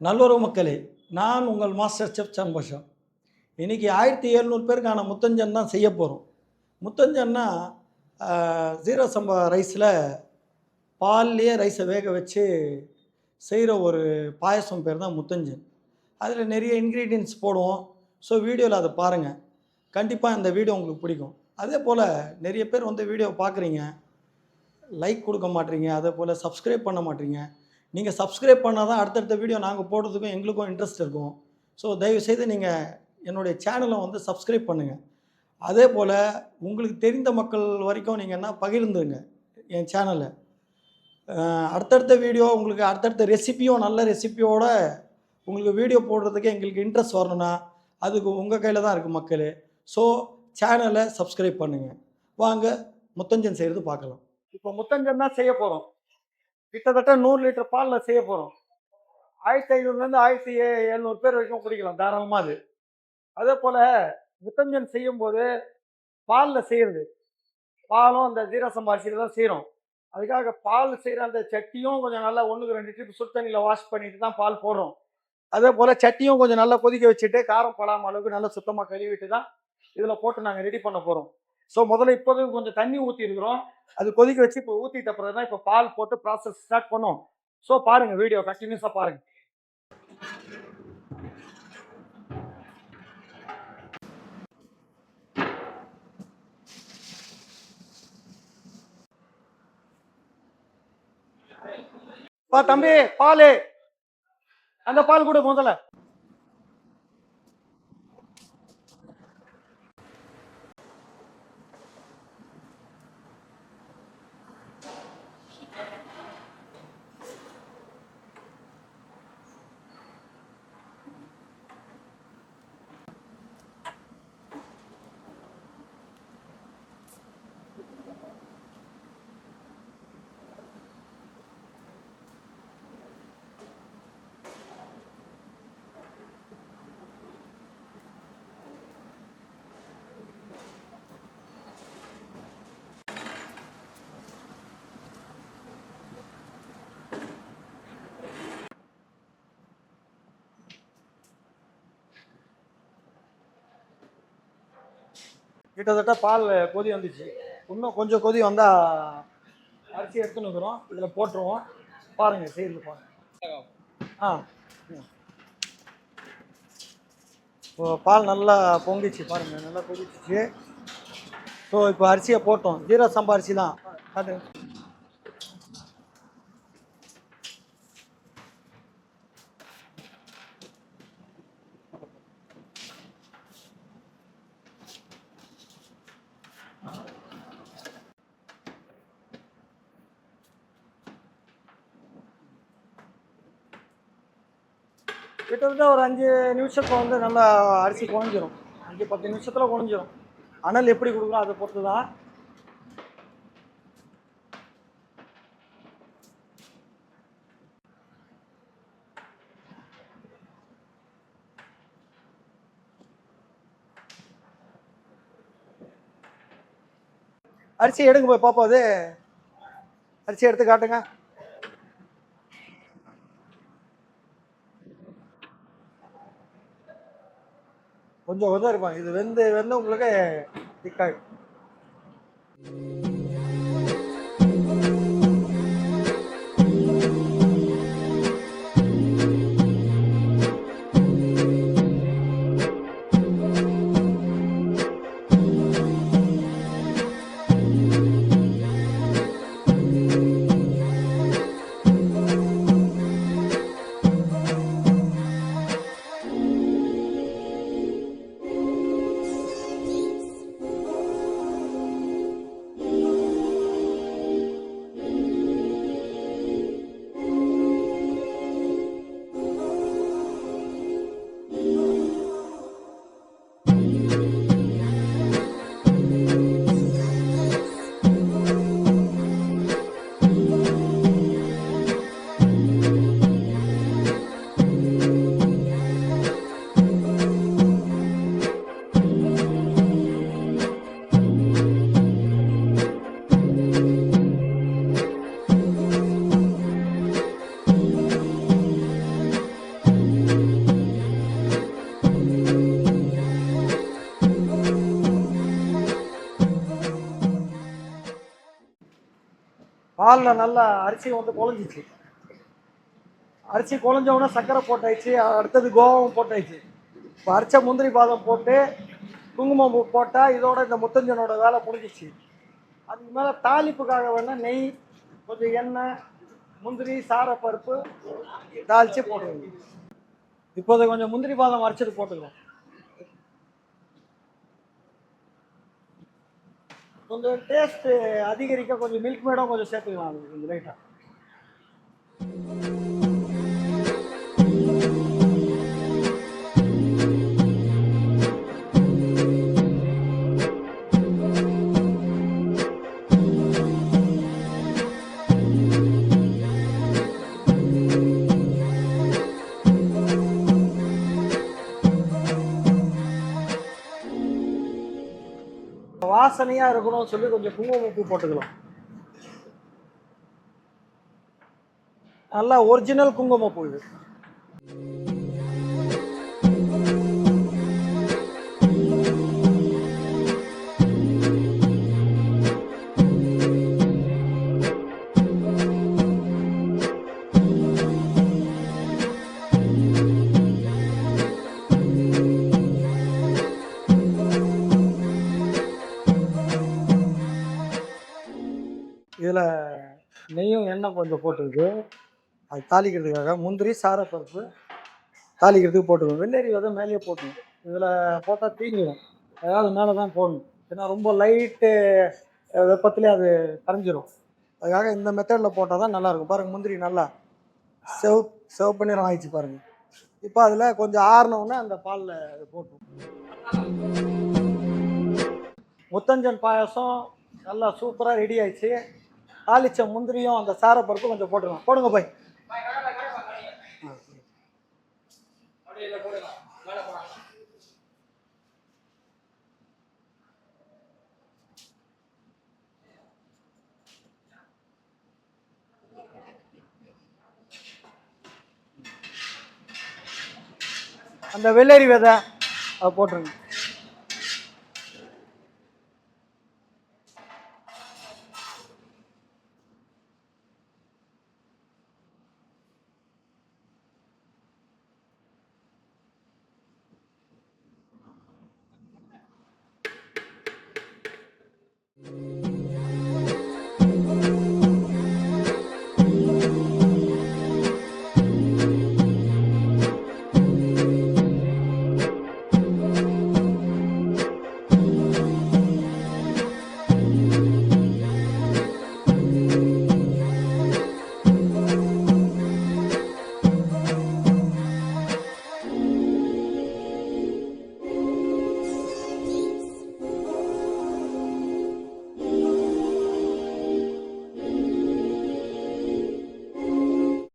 நல்லுறவு மக்களே நான் உங்கள் மாஸ்டர் செஃப் சண்பஷா இன்றைக்கி ஆயிரத்தி எழுநூறு பேருக்கான முத்தஞ்சன் தான் செய்ய போகிறோம் முத்தஞ்சன்னா ஜீரோ சம்பா ரைஸில் பால்லையே ரைஸை வேக வச்சு செய்கிற ஒரு பாயசம் பேர் தான் முத்தஞ்சன். அதில் நிறைய இன்க்ரீடியன்ஸ் போடுவோம். ஸோ வீடியோவில் அதை பாருங்கள் கண்டிப்பாக இந்த வீடியோ உங்களுக்கு பிடிக்கும். அதே போல் நிறைய பேர் வந்து வீடியோ பார்க்குறீங்க லைக் கொடுக்க மாட்டீங்க அதே போல் சப்ஸ்கிரைப் பண்ண மாட்டீங்க. நீங்கள் சப்ஸ்கிரைப் பண்ணால் தான் அடுத்தடுத்த வீடியோ நாங்கள் போடுறதுக்கும் எங்களுக்கும் இன்ட்ரெஸ்ட் இருக்கும். ஸோ தயவுசெய்து நீங்கள் என்னுடைய சேனலை வந்து சப்ஸ்கிரைப் பண்ணுங்கள் அதே போல் உங்களுக்கு தெரிந்த மக்கள் வரைக்கும் நீங்கள் என்ன பகிர்ந்துருங்க என் சேனலை அடுத்தடுத்த வீடியோ உங்களுக்கு அடுத்தடுத்த ரெசிப்பியும் நல்ல ரெசிப்பியோட உங்களுக்கு வீடியோ போடுறதுக்கு எங்களுக்கு இன்ட்ரெஸ்ட் வரணும்னா அதுக்கு உங்கள் கையில் தான் இருக்குது மக்கள். ஸோ சேனலை சப்ஸ்கிரைப் பண்ணுங்கள் வாங்க முத்தஞ்சன் செய்கிறது பார்க்கலாம். இப்போ முத்தஞ்சன் தான் செய்ய போகிறோம் கிட்டத்தட்ட நூறு லிட்டர் பாலில் செய்ய போகிறோம் ஆயிரத்தி ஐநூறுலேருந்து ஆயிரத்தி ஏ- எழுநூறு பேர் வரைக்கும் குடிக்கலாம். தாராளமாக அது. அதே போல் முத்தஞ்சன் செய்யும்போது பாலில் செய்கிறது பாலும் அந்த ஜீரசம் அரிசியில் தான் செய்கிறோம் அதுக்காக பால் செய்கிற அந்த சட்டியும் கொஞ்சம் நல்லா ஒன்றுக்கு ரெண்டு ட்ரிப் சுடு தண்ணியில் வாஷ் பண்ணிட்டு தான் பால் போடுறோம். அதே போல் சட்டியும் கொஞ்சம் நல்லா கொதிக்க வச்சுட்டு காரம் படாம அளவுக்கு நல்லா சுத்தமாக கழுவிட்டு தான் இதில் போட்டு நாங்கள் ரெடி பண்ண போகிறோம் ஸோ முதல்ல இப்போதைக்கு கொஞ்சம் தண்ணி ஊற்றிருக்கிறோம் அது கொதிக்க வச்சு இப்போ ஊற்றிட்ட பிறகு தான் இப்போ பால் போட்டு ப்ராசஸ் ஸ்டார்ட் பண்ணோம். ஸோ பாருங்கள் வீடியோ கண்டினியூஸாக பாருங்கள் பா தம்பி பாலு. அந்த பால் கூட முதல்ல. கிட்டத்தட்ட பால் கொதி வந்துச்சு. இன்னும் கொஞ்சம் கொதி வந்தால் அரிசி எடுத்துன்னு இருக்கிறோம் இதில் போட்டுருவோம். பாருங்கள் செய்யறது பாருங்க. ஆ. ம். இப்போ பால் நல்லா பொங்கிச்சு பாருங்கள் நல்லா கொதிச்சிச்சு. ஸோ இப்போ அரிசியை போட்டோம். ஜீரா சம்பா அரிசி தான் அது கிட்டத்தட்ட ஒரு அஞ்சு நிமிஷத்தில் வந்து நல்லா அரிசி குழஞ்சிரும். அஞ்சு பத்து நிமிஷத்தில் குழஞ்சிரும். அனல் எப்படி கொடுக்குறோம் அதை பொறுத்து தான் அரிசி எடுங்க போய் பார்ப்போம் அது. அரிசி எடுத்து காட்டுங்க. கொஞ்சம் கொஞ்சம் இருக்கும் இது வெந்து வெந்து உங்களுக்கு திக்காயிடும் பாலில் நல்லா அரிசி வந்து குழஞ்சிச்சு அரிசி குழஞ்ச உடனே சர்க்கரை போட்டாச்சு அடுத்தது கோவம் போட்டாச்சு. இப்போ அரிச்ச முந்திரி பாதம் போட்டு குங்குமம் பூ போட்டால் இதோட இந்த முத்தஞ்சனோட வேலை முடிஞ்சிச்சு. அதுக்கு மேலே தாளிப்புக்காக வேணால் நெய் கொஞ்சம் எண்ணெய் முந்திரி சாரப்பருப்பு தாளித்து போட்டுருங்க இப்போதை கொஞ்சம் முந்திரி பாதம் அரைச்சிட்டு போட்டுக்கிறோம் கொஞ்சம் டேஸ்ட்டு அதிகரிக்க கொஞ்சம் மில்க் மேடும் கொஞ்சம் சேர்த்துக்கலாம் அது கொஞ்சம் லைட்டாக வாசனையா இருக்கணும்னு சொல்லி கொஞ்சம் குங்குமம் பூ போட்டுக்கலாம் நல்லா ஒரிஜினல் குங்குமம் பூ இது. இதில் நெய்யும் எண்ணெய் கொஞ்சம் போட்டுருக்கு. அது தாளிக்கிறதுக்காக முந்திரி சாரப்பருப்பு தாளிக்கிறதுக்கு போட்டுக்கணும். வெள்ளரி விதை மேலேயே போட்டணும் இதில் போட்டால் தீங்கிடும். அதாவது மேலே தான் போடணும். ஏன்னா ரொம்ப லைட்டு வெப்பத்துலேயே அது கரைஞ்சிரும். அதுக்காக இந்த மெத்தடில் போட்டால் தான் நல்லாயிருக்கும். பாருங்கள் முந்திரி நல்லா செவ் சிவப்பு நிறம் ஆயிடுச்சு பாருங்கள் இப்போ அதில் கொஞ்சம் ஆறினவுடனே அந்த பாலில் போட்டோம் முத்தஞ்சன் பாயாசம் நல்லா சூப்பராக ரெடி ஆயிடுச்சு. தாளிச்ச முந்திரியும் அந்த சாரப்பருப்பு கொஞ்சம் போட்டுருங்க. போடுங்க போய். அந்த வெள்ளரி விதை அதை போட்டுருங்க.